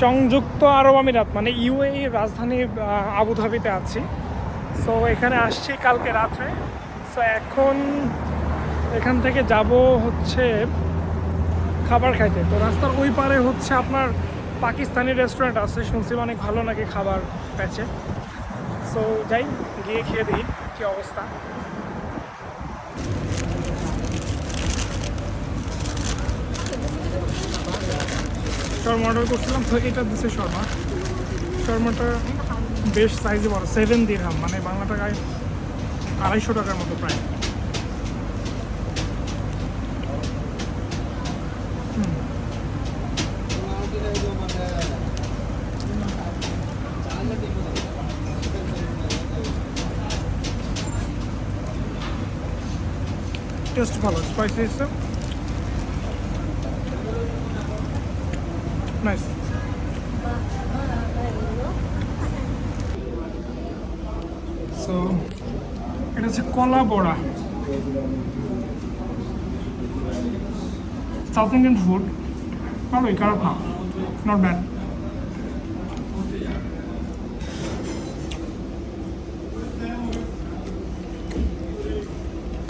সংযুক্ত আরব আমিরাত মানে ইউএই রাজধানী আবুধাবিতে আছি। সো এখানে আসছি কালকে রাত্রে। সো এখন এখান থেকে যাব হচ্ছে খাবার খাইতে। তো রাস্তার ওই পারে হচ্ছে আপনার পাকিস্তানি রেস্টুরেন্ট আছে। শুনছি অনেক ভালো নাকি খাবার পেছে সো যাই, গিয়ে খেয়ে দিই কী অবস্থা। শর্মা অর্ডার করছিলাম এটা দিছে শর্মা। শর্মাটা বেশ সাইজে বড় সেভেন দিরহাম মানে বাংলা টাকায় আড়াইশো টাকার মতো প্রায় টেস্ট ভালো স্পাইসি নাইস সো এটা হচ্ছে কলা বড়া। সাউথ ইন্ডিয়ান ফুড ভালোই খারাপ না নট ব্যাড